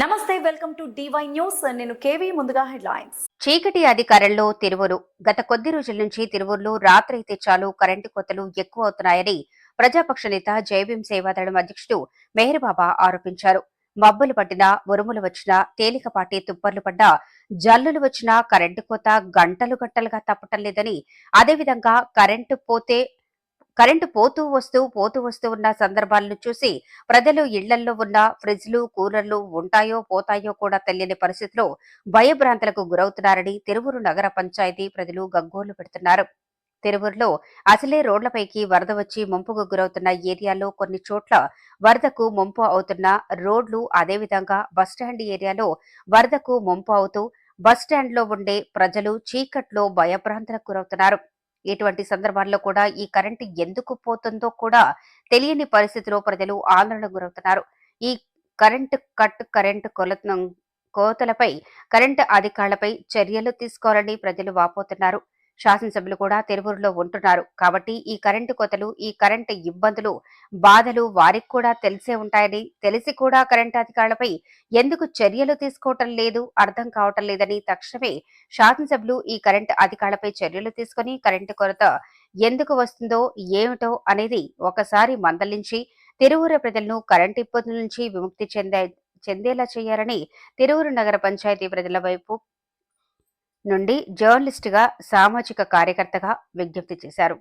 నమస్తే welcome to DY news నేను KV ముందుగా హెడ్లైన్స్. చీకటి అధికారంలో తిరువురు. గత కొద్ది రోజుల నుంచి తిరువురులో అయితే చాలు కరెంటు కోతలు ఎక్కువ అవుతున్నాయని ప్రజాపక్ష నేత జయభీం సేవాదళం అధ్యక్షుడు మెహర్బాబా ఆరోపించారు. మబ్బులు పట్టినా ఉరుములు వచ్చినా తేలికపాటి తుప్పర్లు పడ్డా జల్లులు వచ్చినా కరెంటు కోత గంటలు గంటలుగా తప్పటం లేదని అదేవిధంగా కరెంటు పోతే కరెంటు పోతూ వస్తూ పోతూ వస్తూ ఉన్న సందర్భాలను చూసి ప్రజలు ఇళ్ళల్లో ఉన్న ఫ్రిడ్జ్లు కూలర్లు ఉంటాయో పోతాయో కూడా తెలియని పరిస్థితిలో భయభ్రాంతులకు గురవుతున్నారని తిరువురు నగర పంచాయతీ ప్రజలు గగ్గోలు పెడుతున్నారు. తిరువురులో అసలే రోడ్లపైకి వరద వచ్చి ముంపుకు గురవుతున్న ఏరియాలో కొన్ని చోట్ల వరదకు ముంపు అవుతున్న రోడ్లు అదేవిధంగా బస్టాండ్ ఏరియాలో వరదకు ముంపు అవుతూ బస్టాండ్లో ఉండే ప్రజలు చీకట్లో భయభ్రాంతులకు గురవుతున్నారు. ఇటువంటి సందర్భాల్లో కూడా ఈ కరెంటు ఎందుకు పోతుందో కూడా తెలియని పరిస్థితిలో ప్రజలు ఆందోళన గురవుతున్నారు. ఈ కరెంటు కట్ కరెంటు కొలత కోతలపై కరెంటు అధికారులపై చర్యలు తీసుకోవాలని ప్రజలు వాపోతున్నారు. శాసనసభ్యులు కూడా తిరువురులో ఉంటున్నారు. కాబట్టి ఈ కరెంటు కోతలు ఈ కరెంటు ఇబ్బందులు బాధలు వారికి కూడా తెలిసే ఉంటాయని తెలిసి కూడా కరెంటు అధికారులపై ఎందుకు చర్యలు తీసుకోవటం లేదు అర్థం కావటం లేదని తక్షణమే శాసనసభ్యులు ఈ కరెంటు అధికారులపై చర్యలు తీసుకుని కరెంటు కొరత ఎందుకు వస్తుందో ఏమిటో అనేది ఒకసారి మందలించి తిరువురు ప్రజలను కరెంటు ఇబ్బందుల నుంచి విముక్తి చెందే చెందేలా చేయాలని తిరువురు నగర పంచాయతీ ప్రజల వైపు నుండి జర్నలిస్టుగా సామాజిక కార్యకర్తగా విజ్ఞప్తి చేశారు.